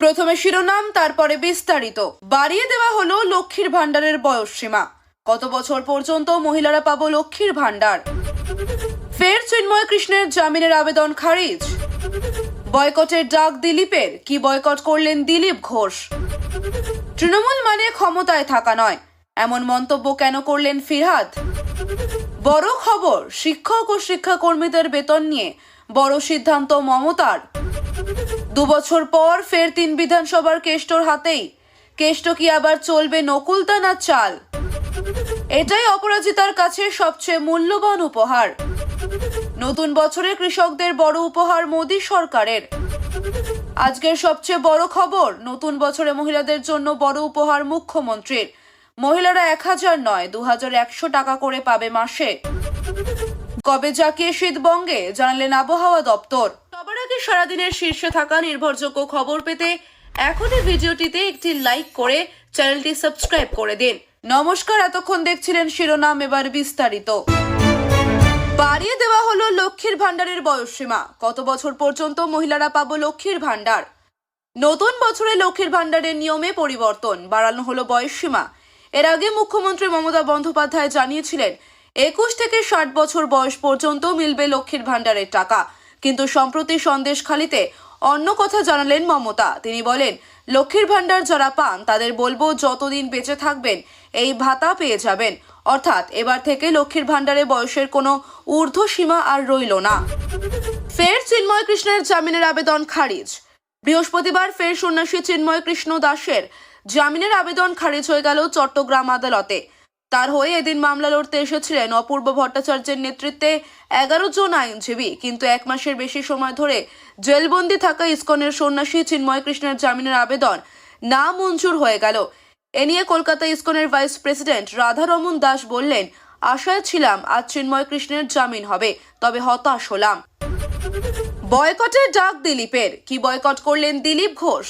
প্রথমে শিরোনাম, তারপরে বিস্তারিত। বাড়িয়ে দেওয়া হলো লক্ষ্মীর ভাণ্ডারের বয়স সীমা কত বছর পর্যন্ত মহিলারা পাবো লক্ষ্মীর ভাণ্ডার? ফের চিন্ময় কৃষ্ণের জামিনের আবেদন খারিজ। বয়কটের ডাক দিলীপের, কি বয়কট করলেন দিলীপ ঘোষ? তৃণমূল মানে ক্ষমতায় থাকা নয়। এমন মন্তব্য কেন করলেন ফিরহাদ? বড় খবর, শিক্ষক ও শিক্ষাকর্মীদের বেতন নিয়ে বড় সিদ্ধান্ত মমতার। দুবছর পর ফের তিন বিধানসভার কেষ্টর হাতেই। কেষ্ট কি আবার চলবে নকুলতা না চাল? এটাই অপরাজিতার কাছে সবচেয়ে মূল্যবান উপহার। নতুন বছরে কৃষকদের বড় উপহার মোদী সরকারের। আজকের সবচেয়ে বড় খবর, নতুন বছরে মহিলাদের জন্য বড় উপহার মুখ্যমন্ত্রীর। মহিলারা এক হাজার নয়, দু হাজার একশো টাকা করে পাবে মাসে। কবে জাকিয়ে শীতবঙ্গে, জানালেন আবহাওয়া দপ্তর। আগে সারাদিনের শীর্ষে থাকা নির্ভরযোগ্য খবর পেতে এখনই ভিডিওটিতে একটি লাইক করে চ্যানেলটি সাবস্ক্রাইব করে দিন। নমস্কার, এতক্ষণ দেখছিলেন শিরোনাম এবার বিস্তারিত। বাড়িয়ে দেওয়া হলো লক্ষ্মীর ভাণ্ডারের বয়সসীমা। কত বছর পর্যন্ত মহিলারা পাবো লক্ষ্মীর ভাণ্ডার? নতুন বছরে লক্ষ্মীর ভাণ্ডারের নিয়মে পরিবর্তন, বাড়ানো হলো বয়সসীমা। এর আগে মুখ্যমন্ত্রী মমতা বন্দ্যোপাধ্যায় জানিয়েছিলেন, একুশ থেকে ষাট বছর বয়স পর্যন্ত মিলবে লক্ষ্মীর ভাণ্ডারের টাকা। কিন্তু সম্প্রতি সন্দেশখালিতে অন্য কথা জানালেন মমতা। তিনি বলেন, লক্ষ্মীর ভাণ্ডার যারা পান, তাদের বলব যতদিন বেঁচে থাকবেন, এই ভাতা পেয়ে যাবেন। অর্থাৎ এবার থেকে লক্ষ্মীর ভাণ্ডারে বয়সের কোনো ঊর্ধ্ব সীমা আর রইল না। ফের চিন্ময় কৃষ্ণের জামিনের আবেদন খারিজ। বৃহস্পতিবার ফের সন্ন্যাসী চিন্ময় কৃষ্ণ দাসের জামিনের আবেদন খারিজ হয়ে গেল চট্টগ্রাম আদালতে। তার হয়ে এদিন মামলা লড়তে এসেছিলেন অপূর্ব ভট্টাচার্যের নেতৃত্বে এগারো জন আইনজীবী। কিন্তু এক মাসের বেশি সময় ধরে জেলবন্দি থাকা ইসকনের সন্ন্যাসী চিন্ময় কৃষ্ণের জামিনের আবেদন না মঞ্জুর হয়ে গেল। এ নিয়ে কলকাতা ইসকনের ভাইস প্রেসিডেন্ট রাধারমন দাস বললেন, আশায় ছিলাম আজ চিন্ময় কৃষ্ণের জামিন হবে, তবে হতাশ হলাম। বয়কটের ডাক দিলীপের, কি বয়কট করলেন দিলীপ ঘোষ?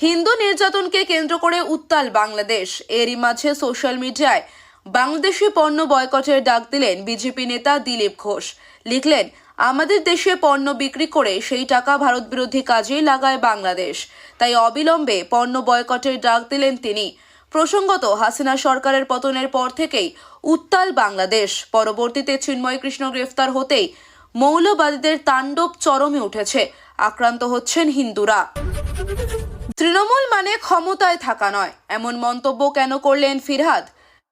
হিন্দু নির্যাতনকে কেন্দ্র করে উত্তাল বাংলাদেশ। এরই মাঝে সোশ্যাল মিডিয়ায় বাংলাদেশি পণ্য বয়কটের ডাক দিলেন বিজেপি নেতা দিলীপ ঘোষ। লিখলেন, আমাদের দেশে পণ্য বিক্রি করে সেই টাকা ভারত বিরোধী কাজেই লাগায় বাংলাদেশ। তাই অবিলম্বে পণ্য বয়কটের ডাক দিলেন তিনি। প্রসঙ্গত, হাসিনা সরকারের পতনের পর থেকেই উত্তাল বাংলাদেশ। পরবর্তীতে চিন্ময় কৃষ্ণ গ্রেফতার হতেই মৌলবাদীদের তাণ্ডব চরমে উঠেছে। আক্রান্ত হচ্ছেন হিন্দুরা। তৃণমূল মানে ক্ষমতায় থাকা নয়, এমন মন্তব্য কেন করলেন ফিরহাদ?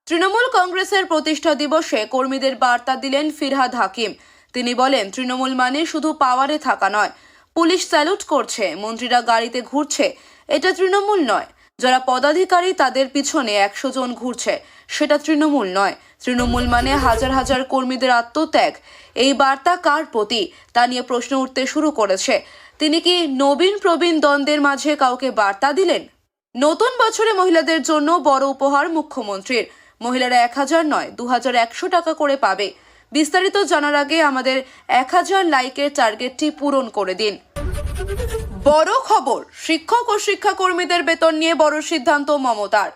তৃণমূল কংগ্রেসের প্রতিষ্ঠা দিবসে কর্মীদের বার্তা দিলেন ফিরহাদ হাকিম। তিনি বলেন, তৃণমূল মানে শুধু পাওয়ারে থাকা নয়। পুলিশ স্যালুট করছে, মন্ত্রীরা গাড়িতে ঘুরছে। এটা তৃণমূল নয়। যারা পদাধিকারী, তাদের পিছনে একশো জন ঘুরছে। সেটা তৃণমূল নয়। তৃণমূল মানে হাজার হাজার কর্মীদের আত্মত্যাগ। এই বার্তা কার প্রতি? তা নিয়ে প্রশ্ন উঠতে শুরু করেছে। তিনি কি নবীন প্রবীণ দ্বন্দ্বের মাঝে কাউকে বার্তা দিলেন? নতুন বছরে মহিলাদের জন্য বড় উপহার মুখ্যমন্ত্রীর। মহিলারা এক হাজার নয়, দু হাজার একশো টাকা করে পাবে। বিস্তারিত জানার আগে আমাদের এক হাজার লাইকের টার্গেটটি পূরণ করে দিন। বড় খবর, শিক্ষক ও শিক্ষাকর্মীদের বেতন নিয়ে বড় সিদ্ধান্ত মমতার।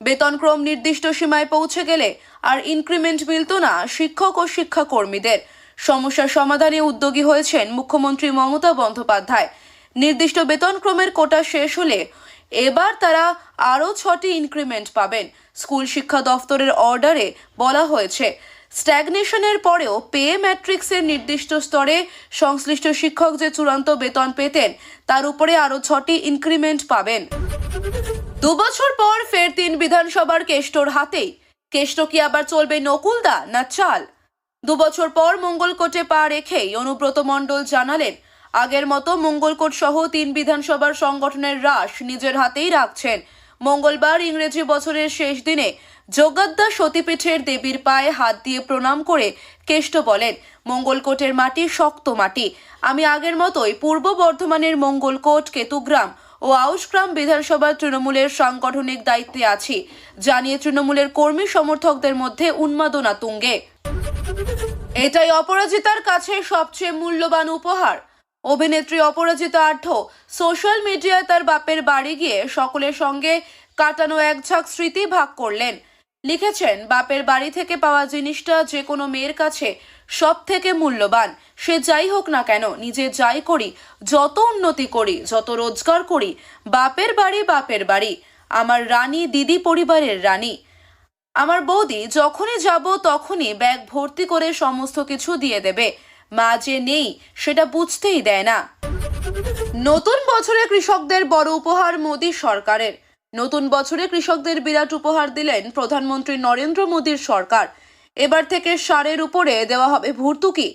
বেতনক্রম নির্দিষ্ট সীমায় পৌঁছে গেলে আর ইনক্রিমেন্ট মিলত না শিক্ষক ও শিক্ষাকর্মীদের। সমস্যার সমাধানে উদ্যোগী হয়েছেন মুখ্যমন্ত্রী মমতা বন্দ্যোপাধ্যায়। নির্দিষ্ট বেতনক্রমের কোটা শেষ হলে এবার তারা আরও ছটি ইনক্রিমেন্ট পাবেন। স্কুল শিক্ষা দফতরের অর্ডারে বলা হয়েছে স্ট্যাগনেশনের পরেও পে ম্যাট্রিক্সের নির্দিষ্ট স্তরে সংশ্লিষ্ট শিক্ষক যে চূড়ান্ত বেতন পেতেন, তার উপরে আরও ছটি ইনক্রিমেন্ট পাবেন। দুবছর পর ফের তিন বিধানসভার কেষ্টর হাতেই। কেষ্ট কি আবার চলবে নকুলদা না চাল? দুবছর পর মঙ্গলকোটে পা রেখেই অনুব্রত মণ্ডল জানালেন আগের মতো মঙ্গলকোট সহ তিন বিধানসভার সংগঠনের হ্রাস নিজের হাতেই রাখছেন। মঙ্গলবার ইংরেজি বছরের শেষ দিনে যোগাদ্দা সতীপীঠের দেবীর পায়ে হাত দিয়ে প্রণাম করে কেষ্ট বলেন, মঙ্গলকোটের মাটি শক্ত মাটি। আমি আগের মতোই পূর্ব বর্ধমানের মঙ্গলকোট, কেতুগ্রাম ও আউশগ্রাম বিধানসভার তৃণমূলের সাংগঠনিক দায়িত্বে আছি। জানিয়ে তৃণমূলের কর্মী সমর্থকদের মধ্যে উন্মাদনা তুঙ্গে। এটাই অপরাজিতার কাছে সবচেয়ে মূল্যবান উপহার। অভিনেত্রী অপরাজিতা আঢ্য সোশ্যাল মিডিয়ায় তার বাপের বাড়ি গিয়ে সকলের সঙ্গে কাটানো এক ঝাঁক স্মৃতি ভাগ করলেন। লিখেছেন, বাপের বাড়ি থেকে পাওয়া জিনিসটা যে কোনো মেয়ের কাছে সব থেকে মূল্যবান। সে যাই হোক না কেন, নিজে যাই করি, যত উন্নতি করি, যত রোজগার করি, বাপের বাড়ি বাপের বাড়ি, আমার রানী দিদি পরিবারের রানী। আমার বৌদি যখনই যাব তখনই ব্যাগ ভর্তি করে সমস্ত কিছু দিয়ে দেবে। মা যে নেই, সেটা বুঝতেই দেয় না। নতুন বছরে কৃষকদের বড় উপহার মোদী সরকারের। নতুন বছরে কৃষকদের বিরাট উপহার দিলেন প্রধানমন্ত্রী নরেন্দ্র মোদীর সরকার। এবার থেকে সারের উপরে দেওয়া হবে ভর্তুকি।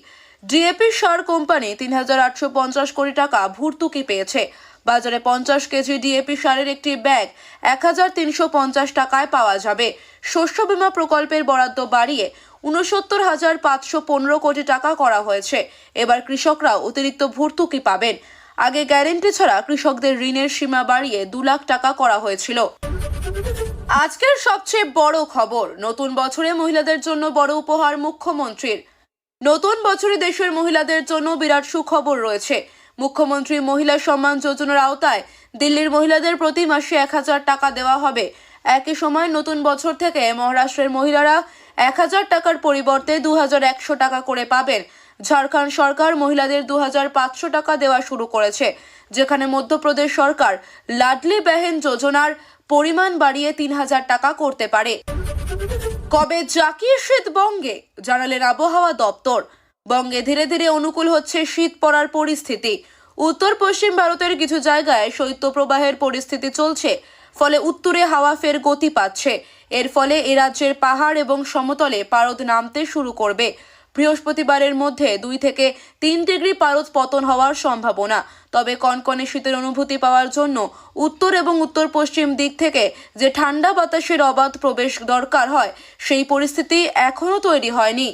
ডিএপি সার কোম্পানি তিন হাজার আটশো পঞ্চাশ কোটি টাকা ভর্তুকি পেয়েছে। বাজারে পঞ্চাশ কেজি ডিএপি সারের একটি ব্যাগ এক হাজার তিনশো পঞ্চাশ টাকায় পাওয়া যাবে। শস্য বীমা প্রকল্পের বরাদ্দ বাড়িয়ে উনসত্তর হাজার পাঁচশো পনেরো কোটি টাকা করা হয়েছে। এবার কৃষকরা অতিরিক্ত ভর্তুকি পাবেন। আগে গ্যারেন্টি ছাড়া কৃষকদের ঋণের সীমা বাড়িয়ে দু লাখ টাকা করা হয়েছিল। আজকের সবচেয়ে বড় খবর, নতুন বছরে মহিলাদের জন্য বড় উপহার মুখ্যমন্ত্রীর। নতুন বছরে দেশের মহিলাদের জন্য বিরাট সুখবর রয়েছে। মুখ্যমন্ত্রী মহিলা সম্মান যোজনার আওতায় দিল্লির মহিলাদের প্রতি মাসে এক হাজার টাকা দেওয়া হবে। একই সময় নতুন বছর থেকে মহারাষ্ট্রের মহিলারা এক হাজার টাকার পরিবর্তে দু হাজার একশো টাকা করে পাবেন। ঝাড়খণ্ড সরকার মহিলাদের দু হাজার পাঁচশো টাকা দেওয়া শুরু করেছে, যেখানে মধ্যপ্রদেশ সরকার লাডলি বেহেন যোজনার পরিমাণ বাড়িয়ে তিন হাজার টাকা করতে পারে। কবে জাকিয়ে শীত বঙ্গে? জানালেন আবহাওয়া দপ্তর। বঙ্গে ধীরে ধীরে অনুকূল হচ্ছে শীত পড়ার পরিস্থিতি। উত্তর পশ্চিম ভারতের কিছু জায়গায় শৈত্যপ্রবাহের পরিস্থিতি চলছে। ফলে উত্তরে হাওয়া ফের গতি পাচ্ছে। এর ফলে এ রাজ্যের পাহাড় এবং সমতলে পারদ নামতে শুরু করবে। বৃহস্পতিবারের মধ্যে দুই থেকে তিন ডিগ্রি পারদ পতন হওয়ার সম্ভাবনা। তবে কনকনে শীতের অনুভূতি পাওয়ার জন্য উত্তর এবং উত্তর পশ্চিম দিক থেকে যে ঠান্ডা বাতাসের অবাধ প্রবেশ দরকার হয়, সেই পরিস্থিতি এখনও তৈরি হয়নি।